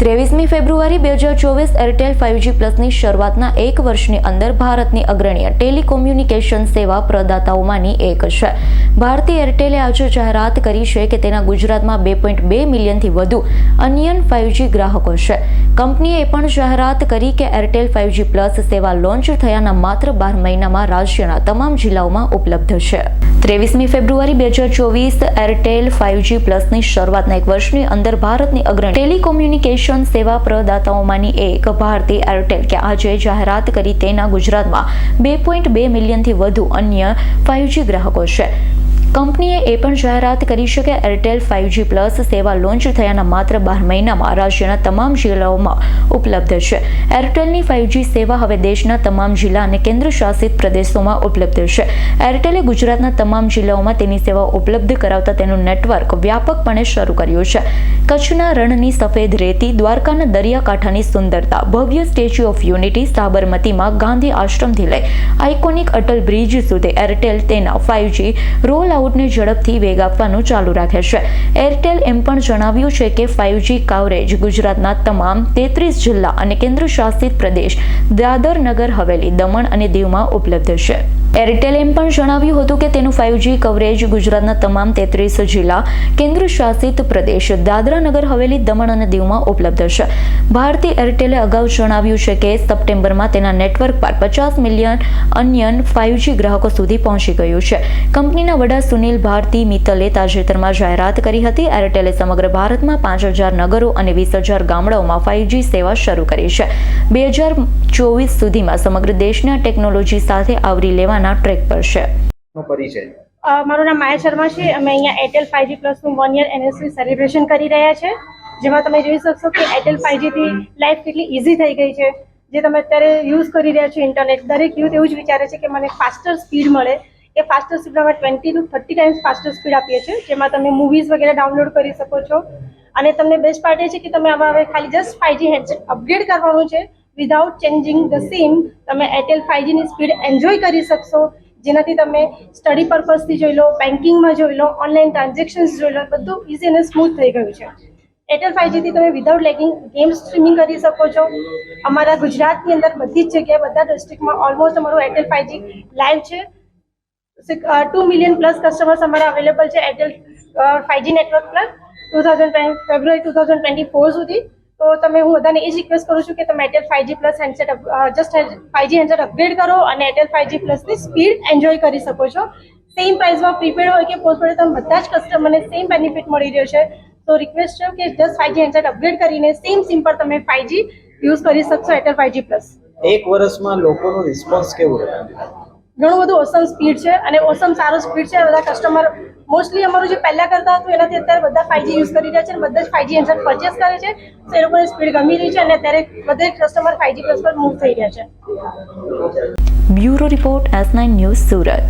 ત્રેવીસમી ફેબ્રુઆરી બે હજાર ચોવીસ એરટેલ ફાઇવજી પ્લસની શરૂઆતના એક વર્ષની અંદર ભારતની અગ્રણીય ટેલિકોમ્યુનિકેશન સેવા પ્રદાતાઓમાંની એક છે. ભારતીય એરટેલે આજે જાહેરાત કરી છે કે તેના ગુજરાતમાં બે પોઈન્ટ બે મિલિયનથી વધુ અન્યન ફાઇવજી ગ્રાહકો છે. કંપનીએ પણ જાહેરાત કરી કે એરટેલ ફાઇવજી પ્લસ સેવા લોન્ચ થયાના માત્ર બાર મહિનામાં રાજ્યના તમામ જિલ્લાઓમાં ઉપલબ્ધ છે. ત્રેવીસમી ફેબ્રુઆરી બે હજાર ચોવીસ એરટેલ ફાઇવજી પ્લસની શરૂઆતના એક વર્ષની અંદર ભારતની અગ્રણી ટેલિકોમ્યુનિકેશન સેવા પ્રદાતાઓમાંની એક ભારતી એરટેલ કે આજે જાહેરાત કરી તેના ગુજરાતમાં બે પોઈન્ટ બે મિલિયનથી વધુ અન્ય ફાઇવજી ગ્રાહકો છે. કંપનીએ એ પણ જાહેરાત કરી છે કે એરટેલ ફાઇવજી પ્લસ સેવા લોન્ચ થયાના માત્ર બાર મહિનામાં રાજ્યના તમામ જિલ્લાઓમાં ઉપલબ્ધ છે. એરટેલની ફાઇવજી સેવા હવે દેશના તમામ જિલ્લા અને કેન્દ્ર શાસિત પ્રદેશોમાં ઉપલબ્ધ છે. એરટેલે ગુજરાતના તમામ જિલ્લાઓમાં તેની સેવા ઉપલબ્ધ કરાવતા તેનું નેટવર્ક વ્યાપકપણે શરૂ કર્યું છે. કચ્છના રણની સફેદ રેતી, દ્વારકાના દરિયાકાંઠાની સુંદરતા, ભવ્ય સ્ટેચ્યુ ઓફ યુનિટી સાબરમતીમાં ગાંધી આશ્રમથી લઈ આઇકોનિક અટલ બ્રિજ સુધી એરટેલ તેના ફાઇવજી રોલ આઉટને ઝડપથી વેગ આપવાનું ચાલુ રાખે છે. એરટેલ એમ પણ જણાવ્યું છે કે ફાઇવજી કવરેજ ગુજરાતના તમામ તેત્રીસ જિલ્લા અને કેન્દ્ર શાસિત પ્રદેશ દાદર નગર હવેલી, દમણ અને દીવમાં ઉપલબ્ધ છે. એરટેલ એમ પણ જણાવ્યું હતું કે તેનું ફાઇવજી કવરેજ ગુજરાતના તમામ તેત્રીસ જિલ્લા કેન્દ્ર શાસિત પ્રદેશ, દાદરા નગર, હવેલી, દમણ અને દીવમાં ઉપલબ્ધ છે. ભારતી એરટેલે અગાઉ જણાવ્યું છે કે સપ્ટેમ્બરમાં તેના નેટવર્ક પર પચાસ મિલિયન અન્યન ફાઇવજી ગ્રાહકો સુધી પહોંચી ગયું છે. કંપનીના વડા સુનિલ ભારતી મિત્તલે તાજેતરમાં જાહેરાત કરી હતી એરટેલે સમગ્ર ભારતમાં પાંચ હજાર નગરો અને વીસ હજાર ગામડાઓમાં ફાઇવજી સેવા શરૂ કરી છે. બે હજાર ચોવીસ સુધીમાં સમગ્ર દેશને ટેકનોલોજી સાથે આવરી લેવાના ટ્રેક પર છે. નો પરિચય. અ, મારું નામ માયા શર્મા છે. અમે અહીંયા Airtel five G પ્લસનું one year N S C celebration કરી રહ્યા છે. જેમાં તમે જોઈ શકશો કે એરટેલ ફાઈવજીથી લાઈફ કેટલી ઇઝી થઈ ગઈ છે. જે તમે અત્યારે યુઝ કરી રહ્યા છો ઇન્ટરનેટ દરેક યુથ એવું જ વિચારે છે કે મને ફાસ્ટર સ્પીડ મળે. એ ફાસ્ટર સ્પીડ અમે twenty to thirty times faster speed આપીએ છીએ. જેમાં તમે મૂવીઝ વગેરે ડાઉનલોડ કરી શકો છો. અને તમને બેસ્ટ પાર્ટ એ છે કે તમે આમાં હવે ખાલી જસ્ટ ફાઈવજી હેન્ડસેટ અપગ્રેડ કરવાનું છે. વિધાઉટ ચેન્જિંગ ધ સિમ તમે એરટેલ ફાઇવજીની સ્પીડ એન્જોય કરી શકશો. જેનાથી તમે સ્ટડી પર્પઝથી જોઈ લો બેન્કિંગમાં જોઈ લો ઓનલાઈન ટ્રાન્ઝેક્શન્સ જોઈ લો, બધું ઇઝી અને સ્મૂથ થઈ ગયું છે. એરટેલ ફાઇવજીથી તમે વિધાઉટ લેગિંગ ગેમ સ્ટ્રીમિંગ કરી શકો છો. અમારા ગુજરાતની અંદર બધી જ જગ્યાએ, બધા ડિસ્ટ્રિક્ટમાં ઓલમોસ્ટ અમારું એરટેલ ફાઈવજી લાઈવ છે. ટુ મિલિયન પ્લસ કસ્ટમર્સ અમારા અવેલેબલ છે એરટેલ ફાઇવજી નેટવર્ક પર. Two thousand February two thousand twenty four સુધી. તો તમે હું બધાને એ જ રિક્વેસ્ટ કરું છું કે તમે Airtel five G plus handset just five G handset upgrade કરો અને એરટેલ ફાઈવજી પ્લસની સ્પીડ એન્જોય કરી શકો છો. સેમ પ્રાઇસમાં પ્રીપેડ હોય કે પોસ્ટપેડ તમે બધા જ કસ્ટમરને સેમ બેનિફિટ મળી રહ્યો છે. તો રિક્વેસ્ટ છે કે just five G handset upgrade કરીને સેમ સિમ પર તમે ફાઈવજી યુઝ કરી શકશો એરટેલ ફાઈવજી પ્લસ એક વર્ષમાં લોકોનો રિસ્પોન્સ કેવો રહ્યો? ઘણું બધું ઓસમ સ્પીડ છે અને ઓસમ સારો સ્પીડ છે. બધા કસ્ટમર મોસ્ટલી અમારું જે પહેલાં કરતા હતું, એનાથી અત્યારે બધા ફાઈવજી યુઝ કરી રહ્યા છે અને બધા જ ફાઈવજી હેન્ડસેટ પરચેસ કરે છે. તો એ લોકોને સ્પીડ ગમી રહી છે અને અત્યારે બધે કસ્ટમર ફાઈવજી પ્લસ પર મૂવ થઈ રહ્યા છે. Bureau report S nine news Surat.